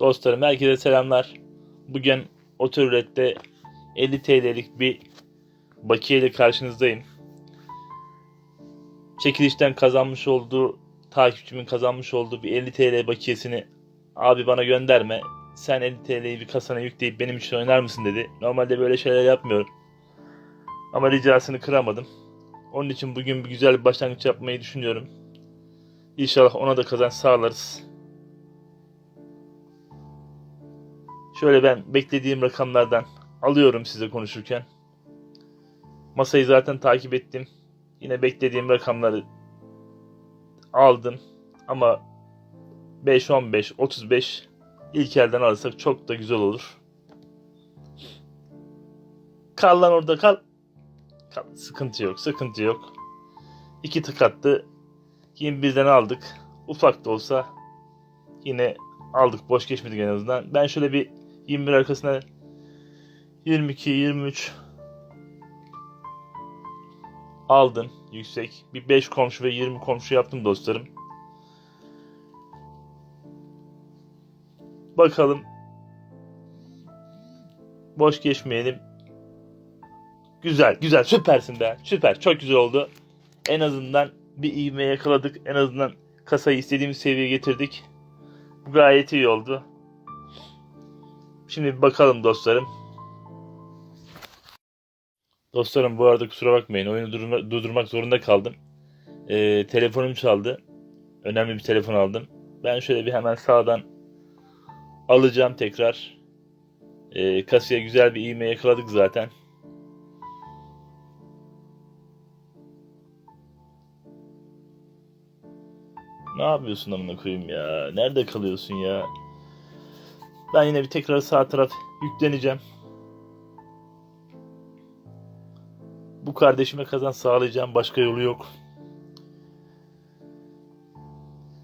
Dostlarım herkese selamlar. Bugün Otorulet'te 50 TL'lik bir bakiye ile karşınızdayım. Çekilişten kazanmış olduğu, takipçimin kazanmış olduğu bir 50 TL bakiyesini abi bana gönderme. Sen 50 TL'yi bir kasana yükleyip benim için oynar mısın dedi. Normalde böyle şeyler yapmıyorum. Ama ricasını kıramadım. Onun için bugün bir güzel bir başlangıç yapmayı düşünüyorum. İnşallah ona da kazanç sağlarız. Şöyle ben beklediğim rakamlardan alıyorum size konuşurken. Masayı zaten takip ettim. Yine beklediğim rakamları aldım. Ama 5, 15, 35 ilk elden alırsak çok da güzel olur. Kal lan orada kal. kal. Sıkıntı yok, sıkıntı yok. İki tık attı. Yine birden aldık. Ufak da olsa yine aldık. Boş geçmedik en azından. Ben şöyle bir 21 arkasına 22, 23 aldım yüksek. Bir 5 komşu ve 20 komşu yaptım dostlarım. Bakalım. Boş geçmeyelim. Güzel, güzel, süpersin be. Süper, çok güzel oldu. En azından bir ivme yakaladık. En azından kasayı istediğimiz seviyeye getirdik. Bu gayet iyi oldu. Şimdi bir bakalım dostlarım. Dostlarım bu arada kusura bakmayın. Oyunu durma- durdurmak zorunda kaldım. Ee, telefonum çaldı. Önemli bir telefon aldım. Ben şöyle bir hemen sağdan alacağım tekrar. Ee, kasaya güzel bir iğme yakaladık zaten. Ne yapıyorsun amına koyayım ya? Nerede kalıyorsun ya? Ben yine bir tekrar sağ taraf yükleneceğim. Bu kardeşime kazan sağlayacağım. Başka yolu yok.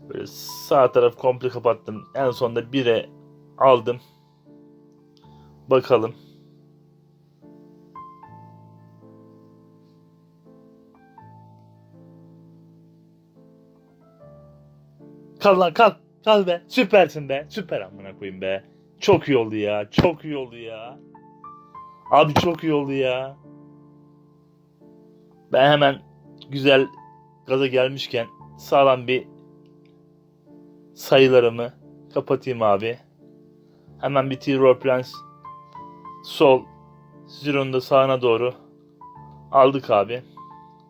Böyle sağ taraf komple kapattım. En sonunda 1'e aldım. Bakalım. Kal lan kal. Kal be. Süpersin be. Süper amına koyayım be. Çok iyi oldu ya. Çok iyi oldu ya. Abi çok iyi oldu ya. Ben hemen güzel gaza gelmişken sağlam bir sayılarımı kapatayım abi. Hemen bir T-Roll Plans sol Zero'nun da sağına doğru aldık abi.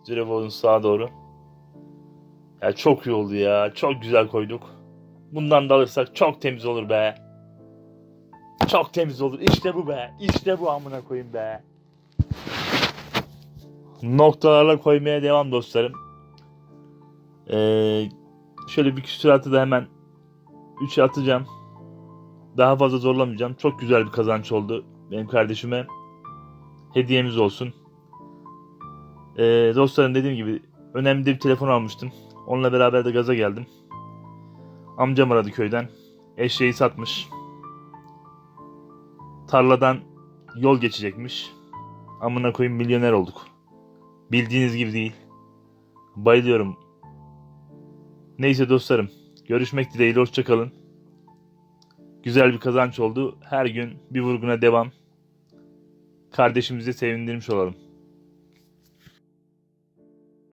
Zero'nun sağa doğru. Ya çok iyi oldu ya. Çok güzel koyduk. Bundan da alırsak çok temiz olur be. Çok temiz olur. İşte bu be. İşte bu amına koyayım be. Noktalarla koymaya devam dostlarım. Ee, şöyle bir küsuratı da hemen 3'e atacağım. Daha fazla zorlamayacağım. Çok güzel bir kazanç oldu benim kardeşime. Hediyemiz olsun. Ee, dostlarım dediğim gibi önemli bir telefon almıştım. Onunla beraber de gaza geldim. Amcam aradı köyden. Eşeği satmış. Tarladan yol geçecekmiş. Amına koyayım milyoner olduk. Bildiğiniz gibi değil. Bayılıyorum. Neyse dostlarım. Görüşmek dileğiyle hoşçakalın. Güzel bir kazanç oldu. Her gün bir vurguna devam. Kardeşimizi sevindirmiş olalım.